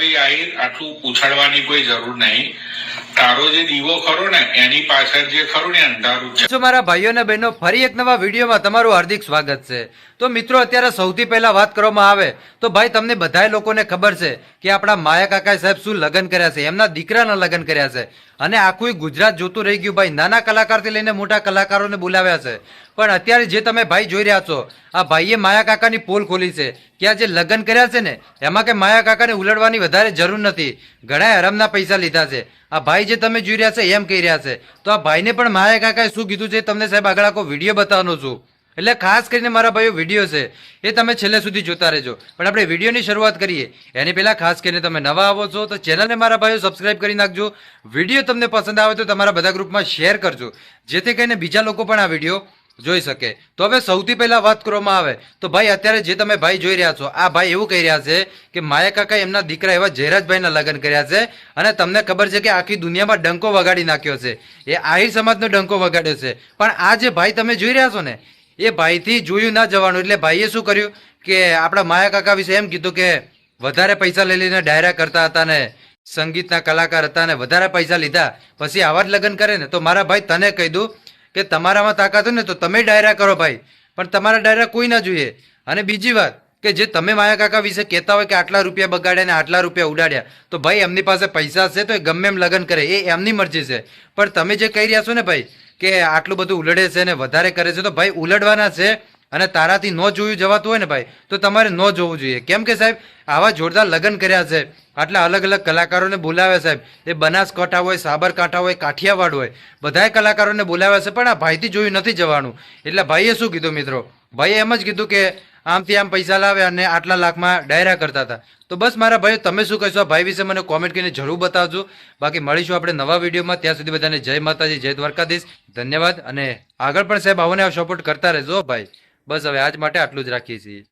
ભાઈ આહિર આટલું પૂછાડવાની કોઈ જરૂર નહીં. તારો જે દીવો ખરો ને, એની પાછળ જે ખરું ને અંધારું છે. મારા ભાઈઓ અને બહેનો, ફરી એક નવા વિડીયોમાં તમારું હાર્દિક સ્વાગત છે. તો મિત્રો, અત્યારે સૌથી પહેલા વાત કરવામાં આવે, તો ભાઈ, તમને બધાય લોકોને ખબર છે કે આપણા માયા કાકા સાહેબ શું લગ્ન કર્યા છે, એમના દીકરાના લગ્ન કર્યા છે. અને આખું ગુજરાત જોતું રહી ગયું, ભાઈ, નાના કલાકારથી લઈને મોટા કલાકારોને બોલાવ્યા છે. પણ અત્યારે જે તમે ભાઈ જોઈ રહ્યા છો આ ભાઈએ માયા કાકાની પોલ ખોલી છે. કે આ જે લગ્ન કર્યા છે ને, એમાં કે માયા કાકાને ઉલડવાની વધારે જરૂર નથી. ઘણા હરામના પૈસા લીધા છે. આ ભાઈ જે તમે જોઈ રહ્યા છે, એમ કહી રહ્યા છે. તો આ ભાઈને પણ માયા કાકાએ શું કીધું છે તમને સાહેબ આગળ આખો વીડિયો બતાવવાનો છું. એટલે ખાસ કરીને મારા ભાઈઓ, વીડિયો છે. એ તમે છેલ્લે સુધી જોતા રહેજો. પણ આપણે વિડીયોની શરૂઆત કરીએ. એની પહેલાં ખાસ કરીને તમે નવા આવો છો, તો ચેનલને મારા ભાઈઓ સબસ્ક્રાઈબ કરી નાખજો. વીડિયો તમને પસંદ આવે તો તમારા બધા ગ્રુપમાં શેર કરજો. જેથી કરીને બીજા લોકો પણ આ વીડિયો જોઈ શકે. તો હવે સૌથી પહેલા વાત કરવામાં આવે. તો ભાઈ, અત્યારે જે તમે ભાઈ જોઈ રહ્યા છો, આ ભાઈ એવું કહી રહ્યા છે કે માયા કાકા એમના દીકરા એવા જયરાજભાઈના લગ્ન કર્યા છે અને તમને ખબર છે કે આખી દુનિયામાં ડંકો વગાડી નાખ્યો છે. એ આહિર સમાજનો ડંકો વગાડ્યો છે. પણ આ જે ભાઈ તમે જોઈ રહ્યા છો ને, એ ભાઈથી જોયું ના જવાનું. એટલે ભાઈએ શું કર્યું કે આપણા માયા કાકા વિશે એમ કીધું કે વધારે પૈસા લઈ લઈને ડાયરા કરતા હતા ને, સંગીતના કલાકાર હતા ને, વધારે પૈસા લીધા. પછી આવા જ લગ્ન કરે ને, તો મારા ભાઈ તને કહી દઉં કે તમારામાં તાકાત હોય ને તો તમે ડાયરા કરો ભાઈ. પણ તમારા ડાયરા કોઈ ના જોઈએ. અને બીજી વાત કે જે તમે માયા કાકા વિશે કહેતા હોય કે આટલા રૂપિયા બગાડ્યા ને આટલા રૂપિયા ઉડાડ્યા, તો ભાઈ એમની પાસે પૈસા છે તો એ ગમે એમ લગ્ન કરે. એ એમની મરજી છે. પણ તમે જે કહી રહ્યા છો ને ભાઈ કે આટલું બધું ઉલડે છે ને વધારે કરે છે, તો ભાઈ ઉલડવાના છે અને તારાથી ન જોયું જવાતું હોય ને ભાઈ, તો તમારે ન જોવું જોઈએ. કેમ કે સાહેબ આવા જોરદાર લગ્ન કર્યા છે. આટલા અલગ અલગ કલાકારોને બોલાવ્યા સાહેબ એ બનાસકાંઠા હોય, સાબરકાંઠા હોય, કાઠિયાવાડ હોય, બધાય કલાકારોને બોલાવ્યા છે, પણ આ ભાઈથી જોયું નથી જવાનું. એટલે ભાઈએ શું કીધું મિત્રો? ભાઈએ એમ જ કીધું કે આમથી આમ પૈસા લાવે અને આટલા લાખમાં ડાયરા કરતા હતા. તો બસ મારા ભાઈઓ, તમે શું કહેશો? ભાઈ વિશે મને કોમેન્ટ કરીને જરૂર બતાવજો. બાકી મળીશું આપણે નવા વિડીયોમાં. ત્યાં સુધી બધાને જય માતાજી, જય દ્વારકાધીશ. ધન્યવાદ. અને આગળ પણ સાહેબ આવોને આ સપોર્ટ કરતા રહેજો ભાઈ. બસ હવે આજ માટે આટલું જ રાખીએ છીએ.